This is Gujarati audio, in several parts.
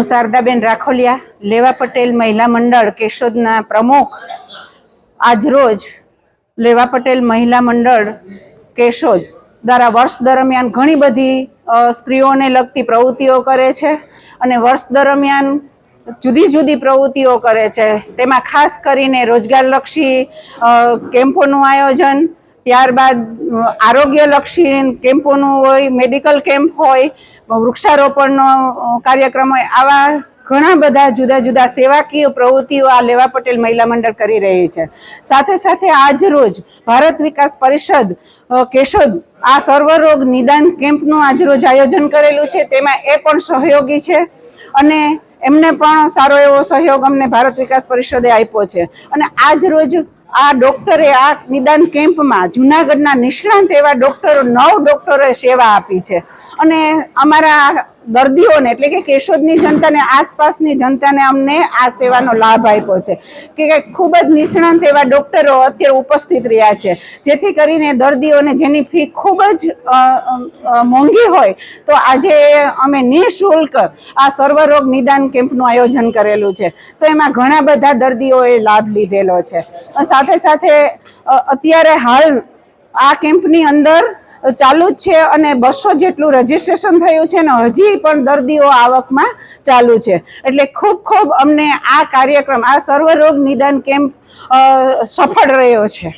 હું શારદાબેન રાખોલિયા, લેવા પટેલ મહિલા મંડળ કેશોદના પ્રમુખ. આજરોજ લેવા પટેલ મહિલા મંડળ કેશોદ દ્વારા વર્ષ દરમિયાન ઘણી બધી સ્ત્રીઓને લગતી પ્રવૃત્તિઓ કરે છે અને વર્ષ દરમિયાન જુદી જુદી પ્રવૃત્તિઓ કરે છે. તેમાં ખાસ કરીને રોજગારલક્ષી કેમ્પોનું આયોજન ત્યારબાદ આરોગ્યલક્ષી કેમ્પોનું હોય, મેડિકલ કેમ્પ હોય, વૃક્ષારોપણનો કાર્યક્રમ હોય, આવા ઘણા બધા જુદા જુદા સેવાકીય પ્રવૃત્તિઓ આ લેવા પટેલ મહિલા મંડળ કરી રહી છે. સાથે સાથે આજ રોજ ભારત વિકાસ પરિષદ કેશોદ આ સર્વરોગ નિદાન કેમ્પનું આજ રોજ આયોજન કરેલું છે. તેમાં એ પણ સહયોગી છે અને એમને પણ સારો એવો સહયોગ અમને ભારત વિકાસ પરિષદે આપ્યો છે. અને આજ રોજ આ ડોક્ટરે આ નિદાન કેમ્પમાં જુનાગઢના નિષ્ણાંત એવા ડોક્ટરો, નવ ડોક્ટરોએ સેવા આપી છે. અને અમારા દર્દીઓને, એટલે કે કેશોદની જનતાને, આસપાસની જનતાને અમને આ સેવાનો લાભ આપ્યો છે. કે ખૂબ જ નિષ્ણાંત એવા ડૉક્ટરો અત્યારે ઉપસ્થિત રહ્યા છે. જેથી કરીને દર્દીઓને જેની ફી ખૂબ જ મોંઘી હોય, તો આજે અમે નિઃશુલ્ક આ સર્વરોગ નિદાન કેમ્પનું આયોજન કરેલું છે. તો એમાં ઘણા બધા દર્દીઓએ લાભ લીધેલો છે. સાથે સાથે અત્યારે હાલ આ કેમ્પની અંદર ચાલુ જ છે અને બસો જેટલું રજીસ્ટ્રેશન થયું છે અને હજી પણ દર્દીઓ આવકમાં ચાલુ છે. એટલે ખૂબ ખૂબ અમને આ કાર્યક્રમ, આ સર્વરોગ નિદાન કેમ્પ સફળ રહ્યો છે.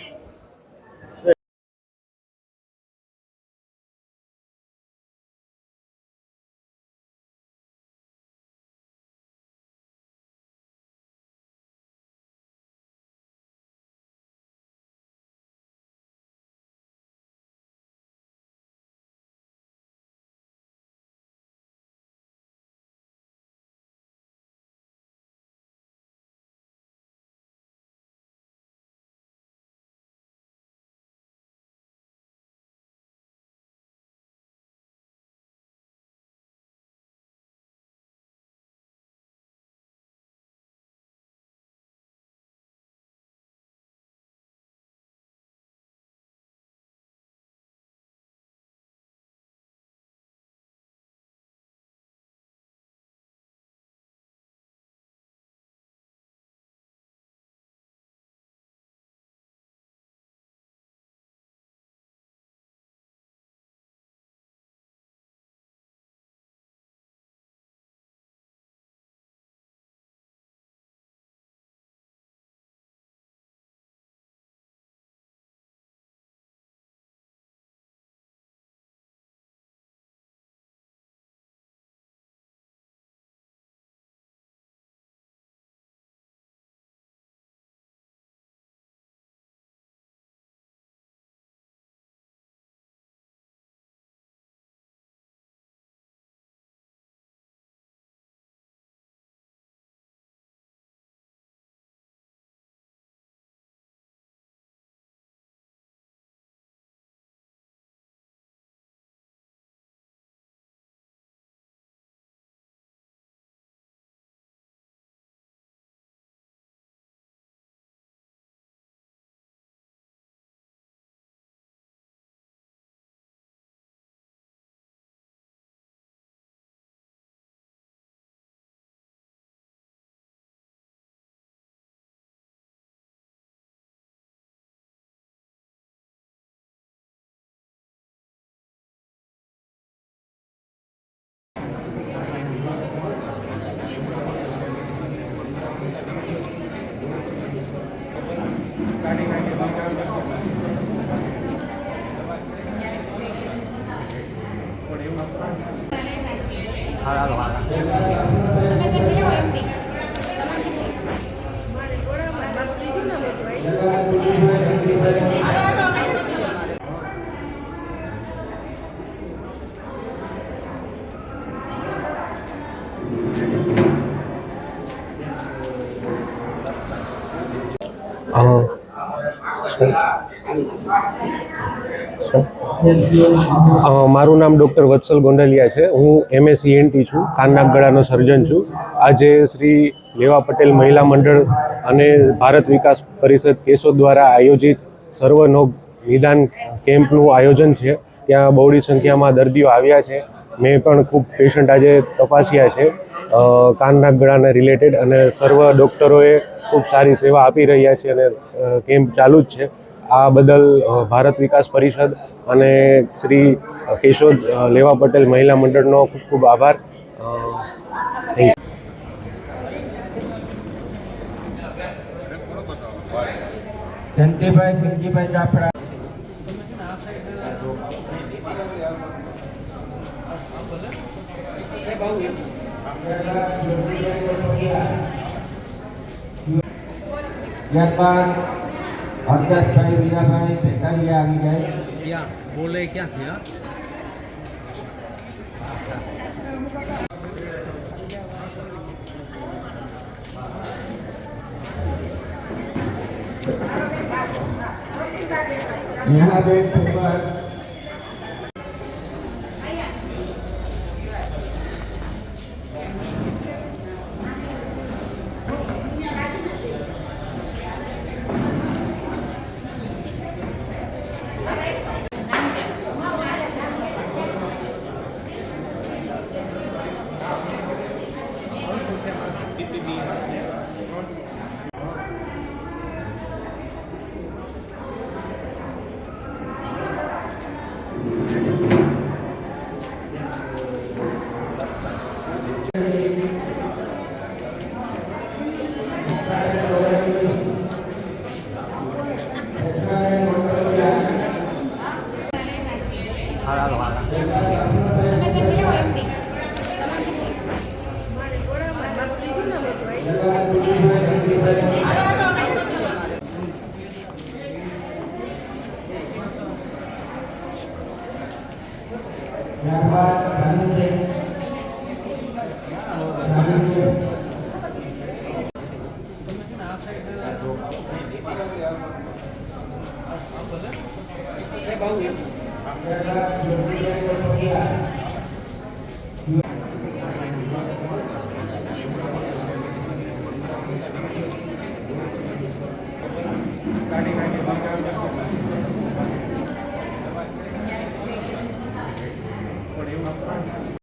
아, 저... મારું નામ ડૉક્ટર વત્સલ ગોંડલિયા છે. હું એમએસ ઈએનટી છું. કાનનાક ગળાનો સર્જન છું. આજે શ્રી લેવા પટેલ મહિલા મંડળ અને ભારત વિકાસ પરિષદ કેશોદ દ્વારા આયોજિત સર્વનોગ નિદાન કેમ્પનું આયોજન છે. ત્યાં બહોળી સંખ્યામાં દર્દીઓ આવ્યા છે. મેં પણ ખૂબ પેશન્ટ આજે તપાસ્યા છે. કાનના ગળાના રિલેટેડ અને સર્વ ડૉક્ટરોએ ખૂબ સારી સેવા આપી રહ્યા છે અને કેમ્પ ચાલુ જ છે. આ બદલ ભારત વિકાસ પરિષદ અને શ્રી કેશોદ લેવા પટેલ મહિલા મંડળનો ખૂબ ખૂબ આભાર. થેન્ક જયંતિભાઈ કિરજીભાઈ હરદાસભાઈ વીરાભાઈ ભેટારિયા આવી જાય. ક્યાં? બોલે ક્યાં થયા નેહાબેન ઠુમર ત્યારબાદ